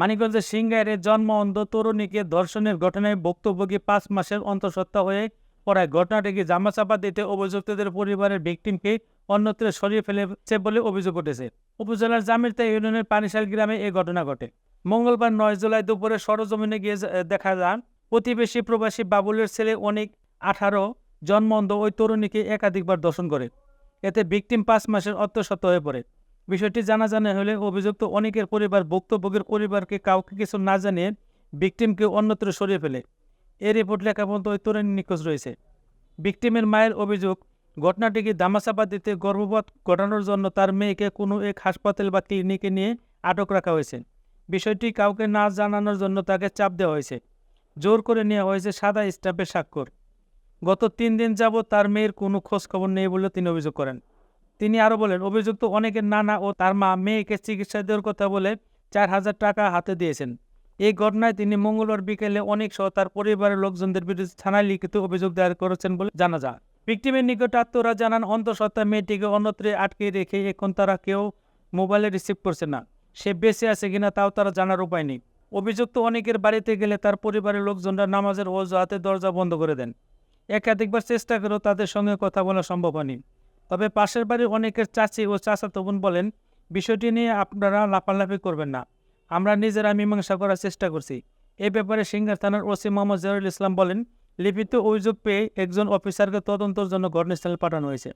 মানিকগঞ্জের সিংগাইরে জন্ম অন্ধ তরুণীকে ধর্ষণের ঘটনায় ভুক্তভোগী পাঁচ মাসের অন্তঃসত্ত্বা হয়ে পড়ায়। ঘটনাটিকে জামাচাপা দিতে অভিযুক্তদের পরিবারের ভিকটিমকে অন্যত্র সরিয়ে ফেলেছে বলে অভিযোগ উঠেছে। উপজেলার জামিরতা ইউনিয়নের পানিশাল গ্রামে এই ঘটনা ঘটে। মঙ্গলবার নয় জুলাই দুপুরে সরজমিনে গিয়ে দেখা যান, প্রতিবেশী প্রবাসী বাবুলের ছেলে অনেক আঠারো জন্ম অন্ধ ওই তরুণীকে একাধিকবার দর্শন করে। এতে ভিকটিম পাঁচ মাসের অন্তঃসত্ত্বা হয়ে পড়ে। বিষয়টি জানা জানা হলে অভিযুক্ত অনেকের পরিবার, ভুক্তভোগীর পরিবারকে কাউকে কিছু না জানিয়ে ভিকটিমকে অন্যত্র সরিয়ে ফেলে। এই রিপোর্ট লেখা পর্যন্ত ওই তরুণী নিখোঁজ রয়েছে। ভিকটিমের মায়ের অভিযোগ ঘটনাটিকে দামাচাপা দিতে গর্ভপাত ঘটানোর জন্য তার মেয়েকে কোনো এক হাসপাতাল বা ক্লিনিকে নিয়ে আটক রাখা হয়েছে? বিষয়টি কাউকে না জানানোর জন্য তাকে চাপ দেওয়া হয়েছে। জোর করে নেওয়া হয়েছে সাদা স্টাম্পের স্বাক্ষর। গত তিন দিন যাবৎ তার মেয়ের কোনো খোঁজ খবর নেই বলে তিনি অভিযোগ করেন। তিনি আরও বলেন, অভিযুক্ত অনেকের নানা ও তার মা মেয়েকে চিকিৎসা দেওয়ার কথা বলে চার হাজার টাকা হাতে দিয়েছেন। এই ঘটনায় তিনি মঙ্গলবার বিকেলে অনেক সহ তার পরিবারের লোকজনদের বিরুদ্ধে থানায় লিখিত অভিযোগ দায়ের করেছেন বলে জানা যায়। ভিক্টিমের নিকট আত্মরা জানান, অন্তঃসত্ত্বা মেয়েটিকে অন্যত্রে আটকে রেখে এখন তারা কেউ মোবাইলে রিসিভ করছে না। সে বেঁচে আছে কিনা তাও তারা জানার উপায় নেই। অভিযুক্ত অনেকের বাড়িতে গেলে তার পরিবারের লোকজনরা নামাজের অজুহাতে দরজা বন্ধ করে দেন। একাধিকবার চেষ্টা করেও তাদের সঙ্গে কথা বলা সম্ভব হয়নি। তবে পাশের বাড়ির অনেকের চাচি ও চাচাতো বোন বলেন, বিষয়টি নিয়ে আপনারা লাফালাফি করবেন না। আমরা নিজেরা মীমাংসা করার চেষ্টা করছি। এ ব্যাপারে সিঙ্গার থানার ওসি মোহাম্মদ জহরুল ইসলাম বলেন, লিপিত অভিযোগ পেয়ে একজন অফিসারকে তদন্তের জন্য ঘটনাস্থলে পাঠানো হয়েছে।